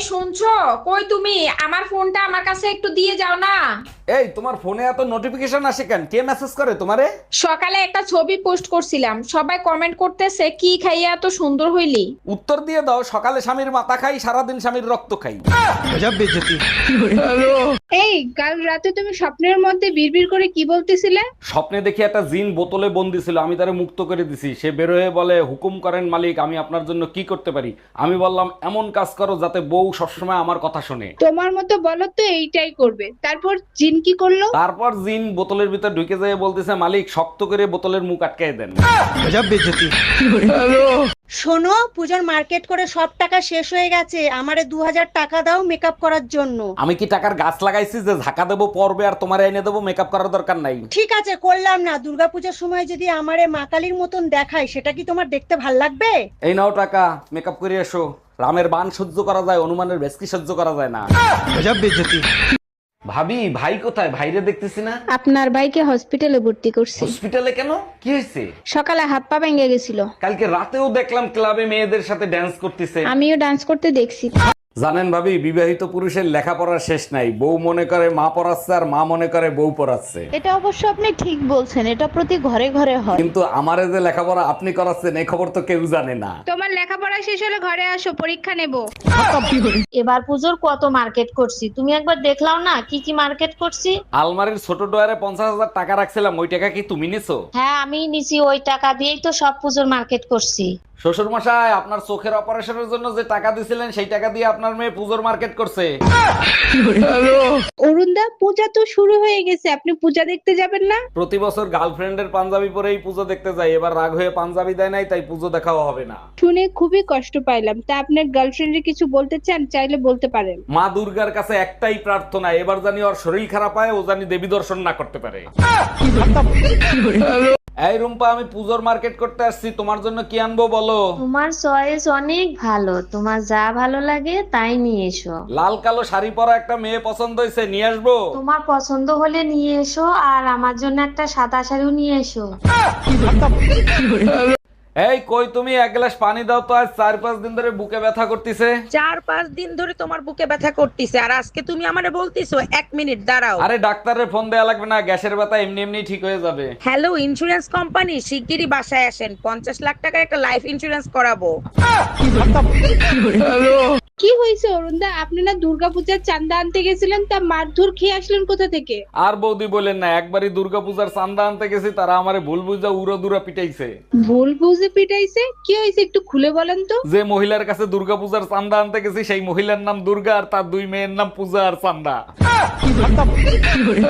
এই শুনছো? কই তুমি? আমার ফোনটা আমার কাছে একটু দিয়ে যাও না। এই তোমার ফোনে এত নোটিফিকেশন আসে কেন? কে মেসেজ করে তোমারে? সকালে একটা ছবি পোস্ট করছিলাম। সবাই কমেন্ট করতেছে কি খাইয়া এত সুন্দর হইলি? উত্তর দিয়ে দাও সকালে স্বামীর মাথা খাই সারাদিন স্বামীর রক্ত খাই। এই কাল রাতে তুমি স্বপ্নের মধ্যে বিড়বিড় করে কি বলতেছিলে? স্বপ্নে দেখি একটা জিন বোতলে বন্দি ছিল আমি তারে মুক্ত করে দিছি। সে বের হয়ে বলে হুকুম করেন মালিক আমি আপনার জন্য কি করতে পারি? আমি বললাম এমন কাজ করো যাতে বউ সবসময় আমার কথা শোনে। তোমার মতো বলো তো এইটাই করবে। তারপর জিন কি করল? তারপর জিন বোতলের ভিতর ঢুকে যায় বলতেছে মালিক শক্ত করে বোতলের মুখ আটকায় দেন। শোনো পূজার মার্কেট করে সব টাকা শেষ হয়ে গেছে। আমারে দু হাজার টাকা দাও মেকআপ করার জন্য। আমি কি টাকার গাছ লাগাইছি যে ঝাঁকা দেবো পর্বে আর তোমার এনে দেবো মেকআপ করার দরকার নাই? ঠিক আছে করলাম না। দুর্গাপূজার সময় যদি আমারে মা কালীর মতন দেখায় সেটা কি তোমার দেখতে ভালো লাগবে? এই নাও টাকা মেকআপ করে এসো। রামের বান সহ্য করা যায় অনুমানের বেশকি সহ্য করা যায় না। ভাবি ভাই কোথায়? ভাইরে দেখতেছি না। আপনার ভাইকে হসপিটালে ভর্তি করছি। হসপিটালে কেন? কি হয়েছে? সকালে হাত পা ভেঙে গেছিল। কালকে রাতেও দেখলাম ক্লাবে মেয়েদের সাথে ড্যান্স করতেছে। আমিও ডান্স করতে দেখছি। জানেন ভাবি বিবাহিত পুরুষের লেখাপড়ার শেষ নাই। বউ মনে করে মা পড়াচ্ছে আর মা মনে করে বউ পড়াচ্ছে। এটা অবশ্য আপনি ঠিক বলছেন এটা প্রতি ঘরে ঘরে হয়। কিন্তু আমারে যে লেখাপড়া আপনি করাচ্ছেন এই খবর তো কেউ জানে না। তোমার লেখাপড়া শেষ হলে ঘরে আসো পরীক্ষা নেব। এবার পুজোর কত মার্কেট করছি? তুমি একবার দেখলাও না কি কি মার্কেট করছি? আলমারির ছোট ডয়ারে পঞ্চাশ হাজার টাকা রাখছিলাম ওই টাকা কি তুমি নিছো? হ্যাঁ আমি নিছি ওই টাকা দিয়েই তো সব পুজোর মার্কেট করছি। শ্বশুর মশাই আপনার চোখের অপারেশনের জন্য যে টাকা দিছিলেন সেই টাকা দিয়ে আপনার মেয়ে পুজোর মার্কেট করছে। অরুণদা পূজা তো শুরু হয়ে গেছে। আপনি পূজা দেখতে যাবেন না? প্রতি বছর গার্লফ্রেন্ডের পাঞ্জাবি পরেই পুজো দেখতে যাই। এবার রাগ হয়ে পাঞ্জাবি দেয় নাই তাই পুজো দেখাও হবে না। শুনে খুবই কষ্ট পাইলাম। তা আপনার গার্লফ্রেন্ডে কিছু বলতে চান? চাইলে বলতে পারেন। মা দুর্গার কাছে একটাই প্রার্থনা এবার জানি ওর শরীর খারাপ হয় ও জানি দেবী দর্শন না করতে পারে। এই রুম্পা আমি পুজোর মার্কেট করতে আসছি। তোমার জন্য কি আনব বলো? তোমার চয়েস অনেক ভালো। তোমার যা ভালো লাগে তাই নিয়ে এসো। লাল কালো শাড়ি পরা একটা মেয়ে পছন্দ হয়েছে নিয়ে আসব? তোমার পছন্দ হলে নিয়ে এসো আর আমার জন্য একটা সাদা শাড়িও নিয়ে এসো। এই কই তুমি? এক গ্লাস পানি দাও তো আজ চার পাঁচ দিন ধরে বুকে ব্যথা করতেছে। চার পাঁচ দিন ধরে তোমার বুকে ব্যথা করতেছে আর আজকে তুমি আমারে বলতেছো এক মিনিট দাঁড়াও। আরে ডাক্তারের ফোন দেয়া লাগবে না গ্যাসের ব্যথা এমনি এমনি ঠিক হয়ে যাবে। হ্যালো ইন্স্যুরেন্স কোম্পানি শিগগিরই বাসায় আসেন পঞ্চাশ লাখ টাকার একটা লাইফ ইন্স্যুরেন্স করাবো। কি হয়েছে অরুণদা? আপনি না দুর্গাপূজার চান্দা আনতে গেছিলেন তা মারধর খেয়ে আসলেন কোথা থেকে? আর বৌদি বলেন না একবারই দুর্গাপূজার চান্দা আনতে গেছি তারা আমার ভুল বুঝা উড়ো দুরা পিটাইছে। ভুল বুঝে পিটাইছে? কি হয়েছে একটু খুলে বলেন তো। যে মহিলার কাছে দুর্গাপূজার চান্দা আনতে গেছি সেই মহিলার নাম দুর্গা আর তার দুই মেয়ের নাম পূজা আর চান্দা।